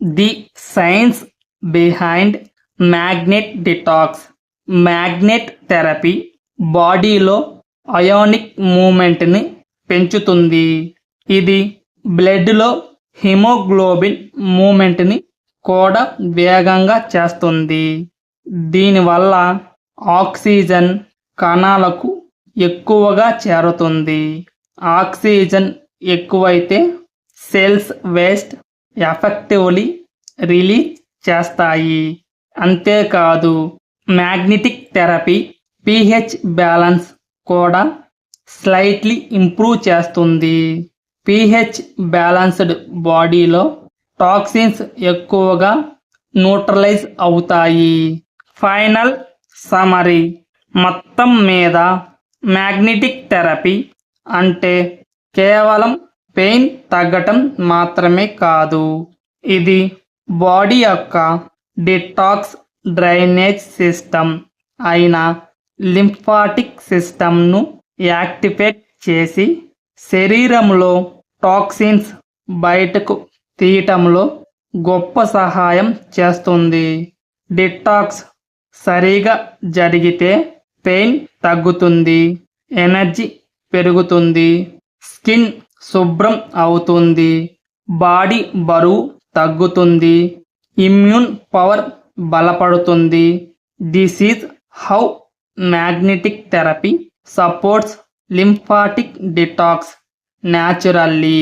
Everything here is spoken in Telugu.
The science behind magnet detox. Magnet therapy బాడీలో అయోనిక్ మూమెంట్ని పెంచుతుంది. ఇది బ్లడ్లో హిమోగ్లోబిన్ మూమెంట్ని కూడా వేగంగా చేస్తుంది. దీనివల్ల ఆక్సిజన్ కణాలకు ఎక్కువగా చేరుతుంది. ఆక్సిజన్ ఎక్కువైతే సెల్స్ వేస్ట్ ఎఫెక్టివ్లీ రిలీజ్ చేస్తాయి. అంతేకాదు మ్యాగ్నెటిక్ థెరపీ పిహెచ్ బ్యాలెన్స్ కూడా స్లైట్లీ ఇంప్రూవ్ చేస్తుంది. పిహెచ్ బ్యాలెన్స్డ్ బాడీలో టాక్సిన్స్ ఎక్కువగా న్యూట్రలైజ్ అవుతాయి. ఫైనల్ సమరీ మొత్తం మీద మ్యాగ్నెటిక్ థెరపీ అంటే కేవలం పెయిన్ తగ్గటం మాత్రమే కాదు. ఇది బాడీ యొక్క డిటాక్స్ డ్రైనేజ్ సిస్టమ్ అయిన లింఫాటిక్ సిస్టమ్ను యాక్టివేట్ చేసి శరీరంలో టాక్సిన్స్ బయటకు తీయటంలో గొప్ప సహాయం చేస్తుంది. డిటాక్స్ సరిగా జరిగితే పెయిన్ తగ్గుతుంది ఎనర్జీ పెరుగుతుంది స్కిన్ శుభ్రం అవుతుంది. బాడీ బరువు తగ్గుతుంది. ఇమ్యూన్ పవర్ బలపడుతుంది. This is how magnetic therapy supports lymphatic detox naturally